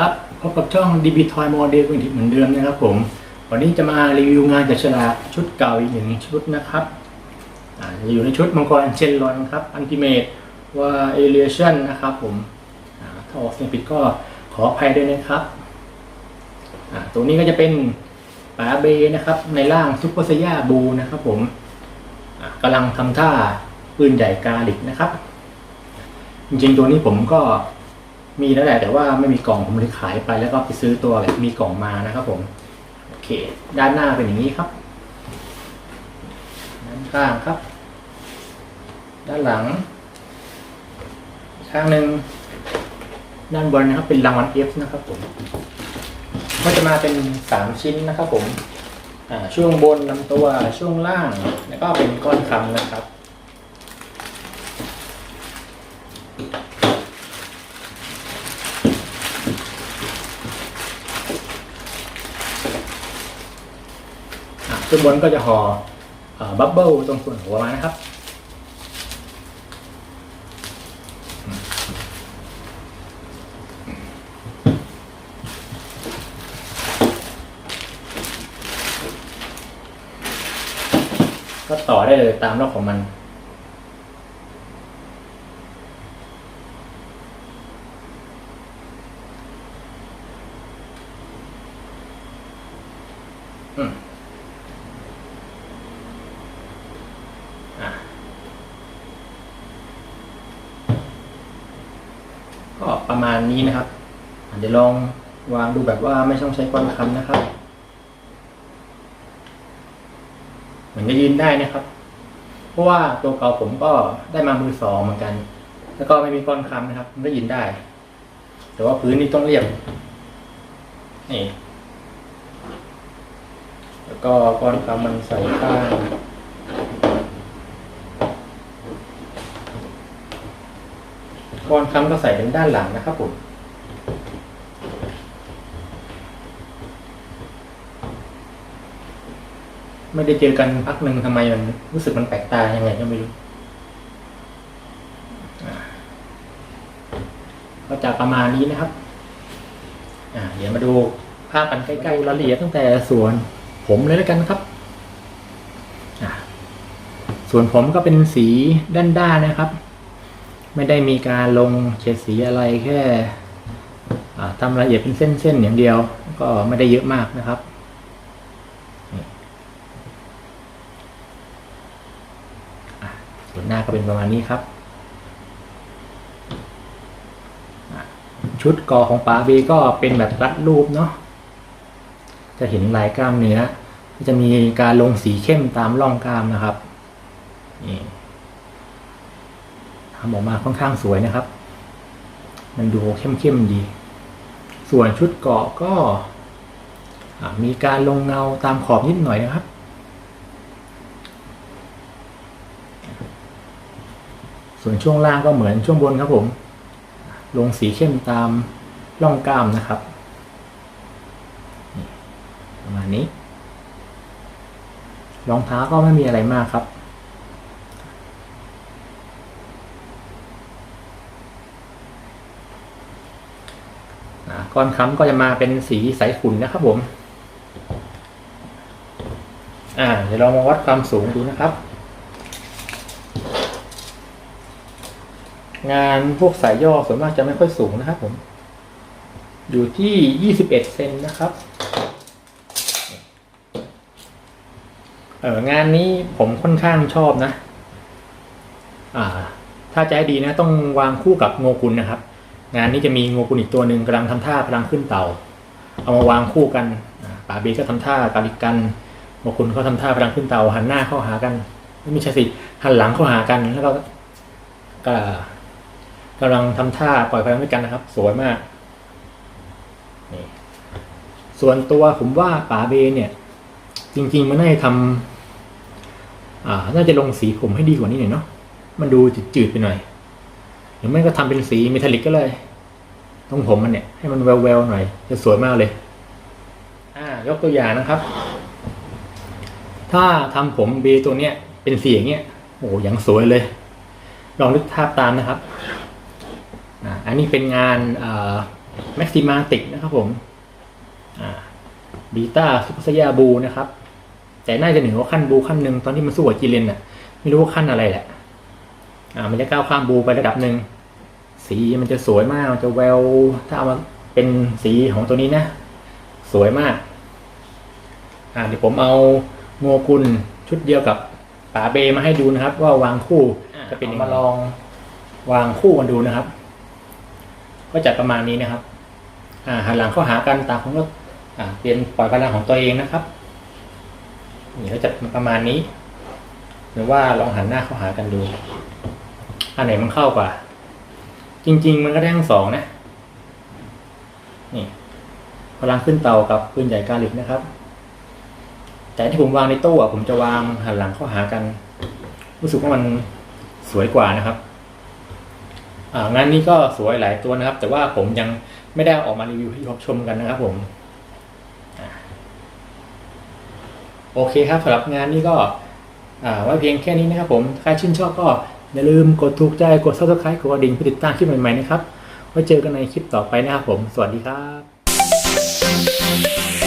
ครับพบกับช่อง DB Toy Model เหมือนเดิมนะครับผม วันนี้จะมารีวิวงานจัดฉลากชุดเก่าอีกหนึ่งชุดนะครับอ่าจะอยู่ในชุดมังกรเชนลอนครับอันติเมตว่าเอเ a ชันนะครับผมถ้าออกเสียงผิดก็ขออภัยด้วยนะครับตัวนี้ก็จะเป็นปาเบนะครับ ในร่างซุปเปอร์ซย่าบูนะครับผมกำลังทำท่าปืนใหญ่กาลิกนะครับ จริงๆตัวนี้ผมก็ มีแล้วแหละแต่ว่าไม่มีกล่องผมเลยขายไปแล้วก็ไปซื้อตัวแบบมีกล่องมานะครับผมโอเค ด้านหน้าเป็นอย่างนี้ครับ ด้านข้างครับ ด้านหลัง ข้างหนึ่งด้านบนนะครับ เป็นรางวัล F นะครับผมก็จะมาเป็นสามชิ้นนะครับผมช่วงบนลำตัวช่วงล่างแล้วก็เป็นก้อนคำนะครับ อะขึ้นบนก็จะห่อบับเบิลตรงส่วนหัวมานะครับ ก็ต่อได้เลยตามรอบของมันอืม อะก็ประ มาณนี้นะครับอะเดี๋ยวลองวางดูแบบว่าไม่ต้องใช้ก้อนคำนะครับเหมือนจะยืนได้นะครับ เพราะว่าตัวเก่าผมก็ได้มามือสองเหมือนกัน แล้วก็ไม่มีก้อนคำนะครับ มันก็ยืนได้ แต่ว่าพื้นนี่ต้องเรียบนี่แล้วก็ก้อนคำมันใส่ข้าง ก้อนคำก็ใส่เป็นด้านหลังนะครับผมไม่ได้เจอกันพักหนึ่งทำไมมันรู้สึกมันแปลกตายังไงก็ไม่รู้อ่าก็จะประมาณนี้นะครับอ่าเดี๋ยวมาดูภาพกันใกล้ๆรายละเอียดตั้งแต่ส่วนผมเลยแล้วกันนะครับอ่าส่วนผมก็เป็นสีด้านๆนะครับ ไม่ได้มีการลงเฉดสีอะไรแค่ทำรายละเอียดเป็นเส้นๆอย่างเดียว ก็ไม่ได้เยอะมากนะครับส่วนหน้าก็เป็นประมาณนี้ครับชุดกอของป๋าเบก็เป็นแบบรัดรูปเนาะจะเห็นลายกล้ามเนื้อจะมีการลงสีเข้มตามร่องกล้ามนะครับนี่ ทำออกมาค่อนข้างสวยนะครับ มันดูเข้มๆดี ส่วนชุดเกาะก็มีการลงเงาตามขอบนิดหน่อยนะครับ ส่วนช่วงล่างก็เหมือนช่วงบนครับผม ลงสีเข้มตามร่องกล้ามนะครับ ประมาณนี้ รองเท้าก็ไม่มีอะไรมากครับ ก้อนค้ำก็จะมาเป็นสีใสขุ่นนะครับผม อ่า เดี๋ยวเรามาวัดความสูงดูนะครับ งานพวกสายย่อส่วนมากจะไม่ค่อยสูงนะครับผม อยู่ที่ยี่สิบเอ็ดเซนนะครับเอองานนี้ผมค่อนข้างชอบนะ อ่า ถ้าจะให้ดีนะ ต้องวางคู่กับโงกุลนะครับ งานนี้จะมีงูกุลอีกตัวหนึ่งกำลังทำท่ากำลังขึ้นเต่า เอามาวางคู่กันป่าเบก็ทำท่ากาลิกันโงกุลเขาทำท่ากำลังขึ้นเต่า หันหน้าเข้าหากันไม่ใช่สิหันหลังเข้าหากันแล้วก็ก็กำลังทำท่าปล่อยพลังด้วยกันนะครับ สวยมากนี่ส่วนตัวผมว่าป่าเบเนี่ย จริง ๆ มันน่าจะทำอ่าน่าจะลงสีผมให้ดีกว่านี้หน่อยเนาะมันดูจืดๆไปหน่อย หรือไม่ก็ทำเป็นสีเมทัลลิกก็เลยตรงผมมันเนี่ยให้มันแววๆหน่อย จะสวยมากเลย อ่ายกตัวอย่างนะครับ ถ้าทำผมเบตัวเนี้ยเป็นสีอย่างเงี้ยโอ้โหย่างสวยเลย ลองนึกภาพตามนะครับอ่าอันนี้เป็นงานอ่าแม็กซิมาติกนะครับผมอ่าบีต้าซุปเปอร์ไซยาบูนะครับ แต่น่าจะเหนือกว่าขั้นบูขั้นหนึ่งตอนที่มันสู้กับจีเลนน่ะ ไม่รู้ว่าขั้นอะไรแหละ อ่ามันจะก้าวข้ามบูไประดับหนึ่งสีมันจะสวยมากมันจะแววถ้าเอามาเป็นสีของตัวนี้นะ สวยมากอ่าเดี๋ยวผมเอาโงกุลชุดเดียวกับป๋าเบมาให้ดูนะครับ ว่าวางคู่จะเป็นยังไงมาลองวางคู่กันดูนะครับ ก็จะประมาณนี้นะครับอ่าหันหลังเข้าหากันตามผมก็อ่าเปลี่ยนปล่อยพลังของตัวเองนะครับนี่ก็จะประมาณนี้ หรือว่าลองหันหน้าเข้าหากันดู อันไหนมันเข้ากว่า จริง ๆ มันก็ได้ทั้งสองนะ นี่พลังขึ้นเตากับปืนใหญ่กาลิกนะครับ แต่ที่ผมวางในตู้อะผมจะวางหันหลังเข้าหากัน รู้สึกว่ามันสวยกว่านะครับ อ่างานนี้ก็สวยหลายตัวนะครับ แต่ว่าผมยังไม่ได้ออกมารีวิวให้ชมกันนะครับ ผมโอเคครับสำหรับงานนี้ก็ไว้เพียงแค่นี้นะครับผม ใครชื่นชอบก็ อย่าลืมกดถูกใจกด subscribe กดกระดิ่งเพื่อติดตามคลิปใหม่ๆนะครับไว้เจอกันในคลิปต่อไปนะครับผม สวัสดีครับ